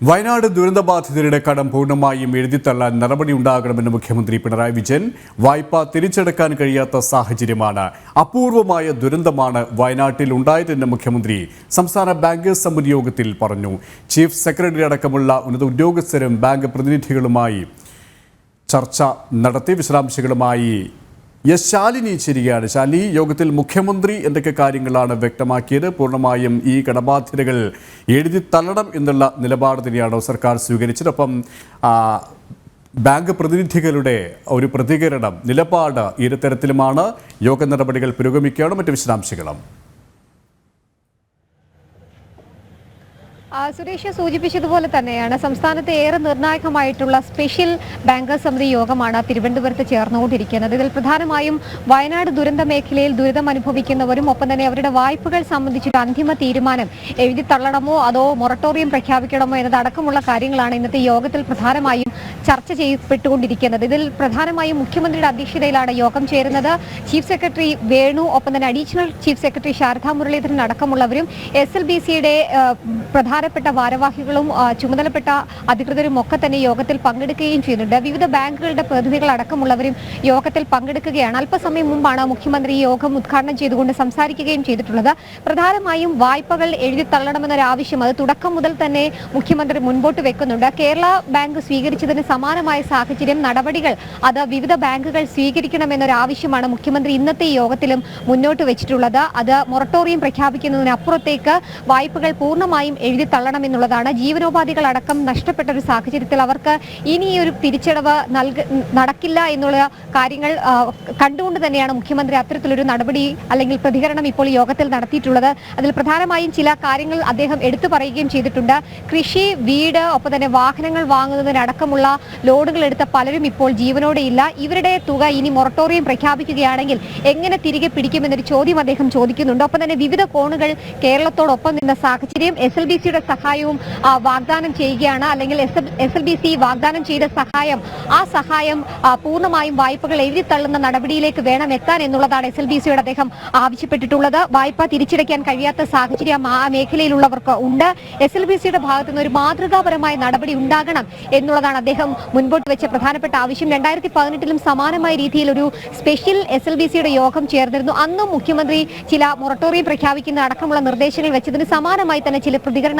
വയനാട് ദുരന്തബാധിതരുടെ കടം പൂർണമായും എഴുതിത്തള്ളാൻ നടപടി ഉണ്ടാകണമെന്ന് മുഖ്യമന്ത്രി പിണറായി വിജയൻ വായ്പ തിരിച്ചെടുക്കാൻ കഴിയാത്ത സാഹചര്യമാണ് അപൂർവമായ ദുരന്തമാണ് വയനാട്ടിൽ ഉണ്ടായതെന്ന് മുഖ്യമന്ത്രി സംസ്ഥാന ബാങ്കേഴ്സ് സമിതി യോഗത്തിൽ പറഞ്ഞു. ചീഫ് സെക്രട്ടറി അടക്കമുള്ള ഉന്നത ഉദ്യോഗസ്ഥരും ബാങ്ക് പ്രതിനിധികളുമായി ചർച്ച നടത്തി വിശദാംശങ്ങളുമായി എസ് ശാലിനി ചേരുകയാണ് ശാലിനി യോഗത്തിൽ മുഖ്യമന്ത്രി എന്തൊക്കെ കാര്യങ്ങളാണ് വ്യക്തമാക്കിയത്? പൂർണമായും ഈ കടബാധ്യതകൾ എഴുതി തള്ളണം എന്നുള്ള നിലപാട് തന്നെയാണോ സർക്കാർ സ്വീകരിച്ചത്? ഒപ്പം ബാങ്ക് പ്രതിനിധികളുടെ ഒരു പ്രതികരണം നിലപാട് ഇരു തരത്തിലുമാണ് യോഗ നടപടികൾ പുരോഗമിക്കുകയാണ്. മറ്റ് വിശദാംശങ്ങളും. സുരേഷ് സൂചിപ്പിച്ചതുപോലെ തന്നെയാണ് സംസ്ഥാനത്തെ ഏറെ നിർണായകമായിട്ടുള്ള സ്പെഷ്യൽ ബാങ്കേഴ്സ് സമിതി യോഗമാണ് തിരുവനന്തപുരത്ത് ചേർന്നുകൊണ്ടിരിക്കുന്നത്. ഇതിൽ പ്രധാനമായും വയനാട് ദുരന്ത മേഖലയിൽ ദുരിതം അനുഭവിക്കുന്നവരും ഒപ്പം തന്നെ അവരുടെ വായ്പകൾ സംബന്ധിച്ചൊരു അന്തിമ തീരുമാനം എഴുതി തള്ളണമോ അതോ മൊറട്ടോറിയം പ്രഖ്യാപിക്കണമോ എന്നതടക്കമുള്ള കാര്യങ്ങളാണ് ഇന്നത്തെ യോഗത്തിൽ പ്രധാനമായും ചർച്ച ചെയ്യപ്പെട്ടുകൊണ്ടിരിക്കുന്നത്. ഇതിൽ പ്രധാനമായും മുഖ്യമന്ത്രിയുടെ അധ്യക്ഷതയിലാണ് യോഗം ചേരുന്നത്. ചീഫ് സെക്രട്ടറി വേണു ഒപ്പം തന്നെ additional chief secretary Sarada Muraleedharan അടക്കമുള്ളവരും S L B സിയുടെ പ്രധാനപ്പെട്ട ഭാരവാഹികളും ചുമതലപ്പെട്ട അധികൃതരും ഒക്കെ തന്നെ യോഗത്തിൽ പങ്കെടുക്കുകയും ചെയ്യുന്നുണ്ട്. വിവിധ ബാങ്കുകളുടെ പ്രതിനിധികൾ അടക്കമുള്ളവരും യോഗത്തിൽ പങ്കെടുക്കുകയാണ്. അല്പസമയം മുമ്പാണ് മുഖ്യമന്ത്രി ഈ യോഗം ഉദ്ഘാടനം ചെയ്തുകൊണ്ട് സംസാരിക്കുകയും ചെയ്തിട്ടുള്ളത്. പ്രധാനമായും വായ്പകൾ എഴുതി തള്ളണമെന്നൊരു ആവശ്യം അത് തുടക്കം മുതൽ തന്നെ മുഖ്യമന്ത്രി മുൻപോട്ട് വെക്കുന്നുണ്ട്. കേരള ബാങ്ക് സ്വീകരിച്ചതിന് സമാനമായ സാഹചര്യം നടപടികൾ അത് വിവിധ ബാങ്കുകൾ സ്വീകരിക്കണമെന്നൊരു ആവശ്യമാണ് മുഖ്യമന്ത്രി ഇന്നത്തെ യോഗത്തിലും മുന്നോട്ട് വെച്ചിട്ടുള്ളത്. അത് മൊറട്ടോറിയം പ്രഖ്യാപിക്കുന്നതിനപ്പുറത്തേക്ക് വായ്പകൾ പൂർണമായും എഴുതി തള്ളണമെന്നുള്ളതാണ്. ജീവനോപാധികൾ അടക്കം നഷ്ടപ്പെട്ട ഒരു സാഹചര്യത്തിൽ അവർക്ക് ഇനി ഒരു തിരിച്ചടവ് നടക്കില്ല എന്നുള്ള കാര്യങ്ങൾ കണ്ടുകൊണ്ട് തന്നെയാണ് മുഖ്യമന്ത്രി അത്തരത്തിലൊരു നടപടി അല്ലെങ്കിൽ പ്രതികരണം ഇപ്പോൾ യോഗത്തിൽ നടത്തിയിട്ടുള്ളത്. അതിൽ പ്രധാനമായും ചില കാര്യങ്ങൾ അദ്ദേഹം എടുത്തു പറയുകയും ചെയ്തിട്ടുണ്ട്. കൃഷി വീട് ഒപ്പം തന്നെ വാഹനങ്ങൾ വാങ്ങുന്നതിനടക്കമുള്ള ലോഡുകൾ എടുത്ത പലരും ഇപ്പോൾ ജീവനോടെ ഇല്ല. ഇവരുടെ തുക ഇനി മൊറട്ടോറിയം പ്രഖ്യാപിക്കുകയാണെങ്കിൽ എങ്ങനെ തിരികെ പിടിക്കുമെന്നൊരു ചോദ്യം അദ്ദേഹം ചോദിക്കുന്നുണ്ട്. ഒപ്പം തന്നെ വിവിധ കോണുകൾ കേരളത്തോടൊപ്പം നിന്ന സാഹചര്യം എസ് എൽ ബി സിയുടെ സഹായവും വാഗ്ദാനം ചെയ്യുകയാണ്. അല്ലെങ്കിൽ എസ് എൽ ബി സി വാഗ്ദാനം ചെയ്ത സഹായം ആ സഹായം പൂർണമായും വായ്പകൾ എഴുതി തള്ളുന്ന നടപടിയിലേക്ക് വേണം എത്താൻ എന്നുള്ളതാണ് എസ് എൽ ബി സിയോട് അദ്ദേഹം ആവശ്യപ്പെട്ടിട്ടുള്ളത്. വായ്പ തിരിച്ചടയ്ക്കാൻ കഴിയാത്ത സാഹചര്യം ആ മേഖലയിലുള്ളവർക്ക് ഉണ്ട്. എസ് എൽ ബി സിയുടെ ഭാഗത്തു നിന്ന് ഒരു മാതൃകാപരമായ നടപടി ഉണ്ടാകണം എന്നുള്ളതാണ് അദ്ദേഹം മുൻപോട്ട് വെച്ച പ്രധാനപ്പെട്ട ആവശ്യം. രണ്ടായിരത്തി പതിനെട്ടിലും സമാനമായ രീതിയിൽ ഒരു സ്പെഷ്യൽ എസ് എൽ ബി സിയുടെ യോഗം ചേർന്നിരുന്നു. അന്നും മുഖ്യമന്ത്രി ചില മൊറട്ടോറിയം പ്രഖ്യാപിക്കുന്ന അടക്കമുള്ള നിർദ്ദേശങ്ങൾ വെച്ചതിന് സമാനമായി തന്നെ ചില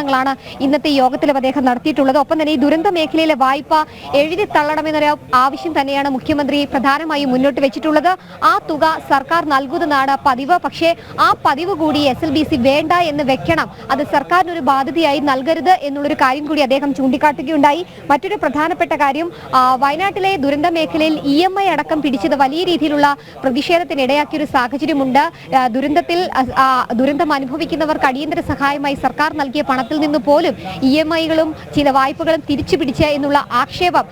പ്രതികരണങ്ങളാണ് ഇന്നത്തെ യോഗത്തിൽ അദ്ദേഹം നടത്തിയിട്ടുള്ളത്. ഒപ്പം തന്നെ ഈ ദുരന്ത മേഖലയിലെ വായ്പ എഴുതി തള്ളണമെന്നൊരു ആവശ്യം തന്നെയാണ് മുഖ്യമന്ത്രി പ്രധാനമായും മുന്നോട്ട് വെച്ചിട്ടുള്ളത്. ആ തുക സർക്കാർ നൽകുന്നതാണ് പതിവ്. പക്ഷേ ആ പതിവ് കൂടി എസ് വേണ്ട എന്ന് വെക്കണം. അത് സർക്കാരിനൊരു ബാധ്യതയായി നൽകരുത് എന്നുള്ളൊരു കാര്യം കൂടി അദ്ദേഹം ചൂണ്ടിക്കാട്ടുകയുണ്ടായി. മറ്റൊരു പ്രധാനപ്പെട്ട കാര്യം വയനാട്ടിലെ ദുരന്ത മേഖലയിൽ ഇ അടക്കം പിടിച്ചത് വലിയ രീതിയിലുള്ള പ്രതിഷേധത്തിന് ഇടയാക്കിയ ഒരു സാഹചര്യമുണ്ട്. ദുരന്തത്തിൽ ദുരന്തം അനുഭവിക്കുന്നവർക്ക് അടിയന്തര സഹായമായി സർക്കാർ നൽകിയ പണത്തിൽ നിന്ന് പോലും ഇ എം ഐകളും ചില വായ്പകളും തിരിച്ചു പിടിച്ച എന്നുള്ള ആക്ഷേപം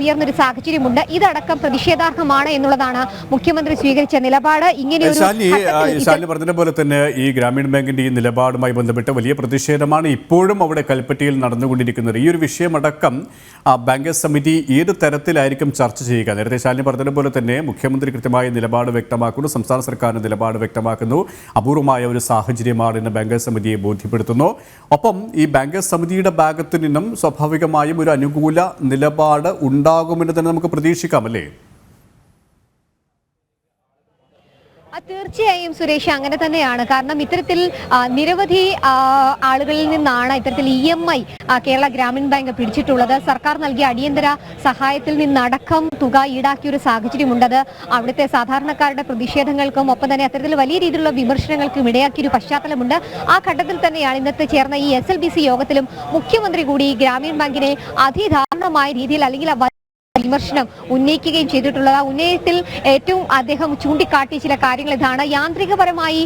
ഉയർന്നൊരു സാഹചര്യമുണ്ട്. ഇതടക്കം പ്രതിഷേധാർഹമാണ് എന്നുള്ളതാണ് മുഖ്യമന്ത്രി സ്വീകരിച്ച നിലപാട്. ഇങ്ങനെ പറഞ്ഞതുപോലെ തന്നെ ഈ ഗ്രാമീണ ബാങ്കിന്റെ ഈ നിലപാടുമായി ബന്ധപ്പെട്ട് വലിയ പ്രതിഷേധമാണ് ഇപ്പോഴും അവിടെ കൽപ്പറ്റയിൽ നടന്നുകൊണ്ടിരിക്കുന്നത്. ഈ ഒരു വിഷയമടക്കം ബാങ്കേഴ്സ് സമിതി ഏത് തരത്തിലായിരിക്കും ചർച്ച ചെയ്യുക? നേരത്തെ ശാലിനി പറഞ്ഞതുപോലെ തന്നെ മുഖ്യമന്ത്രി കൃത്യമായ നിലപാട് വ്യക്തമാക്കുന്നു സംസ്ഥാന സർക്കാരിന്റെ നിലപാട് വ്യക്തമാക്കുന്നു. അപൂർവമായ ഒരു സാഹചര്യമാണ് ഇന്ന് ബാങ്കേഴ്സ് സമിതിയെ ബോധ്യപ്പെടുത്തുന്നു. ഒപ്പം ഈ ബാങ്കേഴ്സ് സമിതിയുടെ ഭാഗത്ത് നിന്നും സ്വാഭാവികമായും ഒരു അനുകൂല നിലപാട് ഉണ്ടാകുമെന്ന് തന്നെ നമുക്ക് പ്രതീക്ഷിക്കാം അല്ലേ ആ, തീർച്ചയായും സുരേഷ് അങ്ങനെ തന്നെയാണ്. കാരണം ഇത്തരത്തിൽ നിരവധി ആളുകളിൽ നിന്നാണ് ഇത്തരത്തിൽ E M I Kerala Grameen bank പിടിച്ചിട്ടുള്ളത്. സർക്കാർ നൽകിയ അടിയന്തര സഹായത്തിൽ നിന്നടക്കം തുക ഈടാക്കിയ ഒരു സാഹചര്യമുണ്ടത്. അവിടുത്തെ സാധാരണക്കാരുടെ പ്രതിഷേധങ്ങൾക്കും ഒപ്പം തന്നെ അത്തരത്തിൽ വലിയ രീതിയിലുള്ള വിമർശനങ്ങൾക്കും ഇടയാക്കിയ ഒരു പശ്ചാത്തലമുണ്ട്. ആ ഘട്ടത്തിൽ തന്നെയാണ് ഇന്നത്തെ ചേർന്ന ഈ എസ് യോഗത്തിലും മുഖ്യമന്ത്രി കൂടി ഗ്രാമീൺ ബാങ്കിനെ അതിദാരുണമായ രീതിയിൽ അല്ലെങ്കിൽ വിമർശനം ഉന്നയിക്കുകയും ചെയ്തിട്ടുള്ളത്. ആ ഉന്നയത്തിൽ ഏറ്റവും അദ്ദേഹം ചൂണ്ടിക്കാട്ടിയ ചില കാര്യങ്ങൾ ഇതാണ്. യാന്ത്രികപരമായി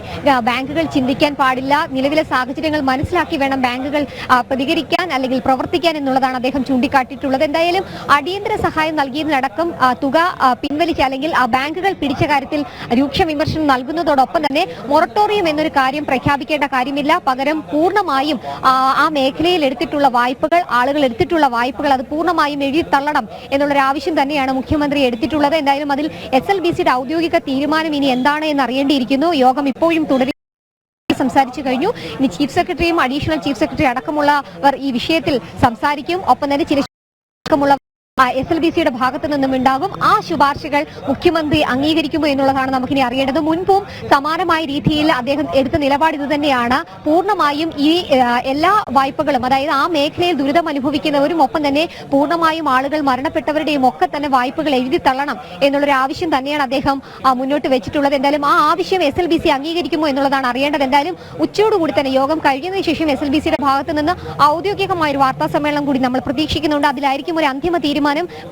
ബാങ്കുകൾ ചിന്തിക്കാൻ പാടില്ല. നിലവിലെ സാഹചര്യങ്ങൾ മനസ്സിലാക്കി വേണം ബാങ്കുകൾ പ്രതികരിക്കാൻ അല്ലെങ്കിൽ പ്രവർത്തിക്കാൻ എന്നുള്ളതാണ് അദ്ദേഹം ചൂണ്ടിക്കാട്ടിയിട്ടുള്ളത്. എന്തായാലും അടിയന്തര സഹായം നൽകിയതിനടക്കം തുക പിൻവലിച്ച അല്ലെങ്കിൽ ആ ബാങ്കുകൾ പിടിച്ച കാര്യത്തിൽ രൂക്ഷ വിമർശനം നൽകുന്നതോടൊപ്പം തന്നെ മൊറട്ടോറിയം എന്നൊരു കാര്യം പ്രഖ്യാപിക്കേണ്ട കാര്യമില്ല. പകരം പൂർണമായും ആ മേഖലയിൽ എടുത്തിട്ടുള്ള വായ്പകൾ ആളുകൾ എടുത്തിട്ടുള്ള വായ്പകൾ അത് പൂർണമായും എഴുതി തള്ളണം എന്നുള്ളൊരു ആവശ്യം തന്നെയാണ് മുഖ്യമന്ത്രി എടുത്തിട്ടുള്ളത്. എന്തായാലും അതിൽ എസ് എൽ ബി സിയുടെ ഔദ്യോഗിക തീരുമാനം ഇനി എന്താണ് എന്ന് അറിയേണ്ടിയിരിക്കുന്നു യോഗം ഇപ്പോഴും തുടരും. സംസാരിച്ചു കഴിഞ്ഞു. ഇനി ചീഫ് സെക്രട്ടറിയും അഡീഷണൽ ചീഫ് സെക്രട്ടറി അടക്കമുള്ളവർ ഈ വിഷയത്തിൽ സംസാരിക്കും. ഒപ്പം തന്നെ ചില എസ് എൽ ബി സിയുടെ ഭാഗത്തു നിന്നും ഉണ്ടാകും. ആ ശുപാർശകൾ മുഖ്യമന്ത്രി അംഗീകരിക്കുമോ എന്നുള്ളതാണ് നമുക്കിനി അറിയേണ്ടത്. മുൻപും സമാനമായ രീതിയിൽ അദ്ദേഹം എടുത്ത നിലപാട് ഇത് തന്നെയാണ്. പൂർണമായും ഈ എല്ലാ വായ്പകളും അതായത് ആ മേഖലയിൽ ദുരിതം അനുഭവിക്കുന്നവരും ഒപ്പം തന്നെ പൂർണമായും ആളുകൾ മരണപ്പെട്ടവരുടെയും ഒക്കെ തന്നെ വായ്പകൾ എഴുതി തള്ളണം എന്നുള്ളൊരു ആവശ്യം തന്നെയാണ് അദ്ദേഹം മുന്നോട്ട് വെച്ചിട്ടുള്ളത്. എന്തായാലും ആ ആവശ്യം എസ് എൽ ബി സി അംഗീകരിക്കുമോ എന്നുള്ളതാണ് അറിയേണ്ടത്. എന്തായാലും ഉച്ചയോടുകൂടി തന്നെ യോഗം കഴിഞ്ഞതിന് ശേഷം എസ് എൽ ബി സിയുടെ ഭാഗത്ത് നിന്ന് ഔദ്യോഗികമായ ഒരു വാർത്താ സമ്മേളനം കൂടി നമ്മൾ പ്രതീക്ഷിക്കുന്നുണ്ട്. അതിലായിരിക്കും ഒരു അന്തിമ തീരുമാനം.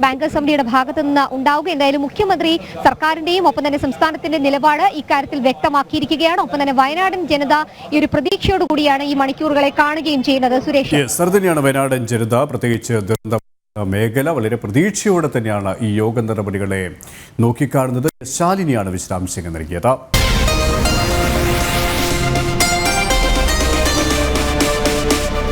ബാങ്കേഴ്സ് സമിതിയുടെ ഭാഗത്തു നിന്ന് ഉണ്ടാവുക. എന്തായാലും മുഖ്യമന്ത്രി സർക്കാരിന്റെയും ഒപ്പം തന്നെ സംസ്ഥാനത്തിന്റെ നിലപാട് ഇക്കാര്യത്തിൽ വ്യക്തമാക്കിയിരിക്കുകയാണ്. ഒപ്പം തന്നെ വയനാടൻ ജനത ഈ ഒരു പ്രതീക്ഷയോടുകൂടിയാണ് ഈ മണിക്കൂറുകളെ കാണുകയും ചെയ്യുന്നത്. സുരേഷ്. തന്നെയാണ് വയനാടൻ ജനത. പ്രത്യേകിച്ച് ദുരന്ത മേഖല വളരെ പ്രതീക്ഷയോടെ തന്നെയാണ് ഈ യോഗ നടപടികളെ നോക്കിക്കാണുന്നത്. ശാലിനിയാണ് വിശദാംശങ്ങൾ നൽകിയത്.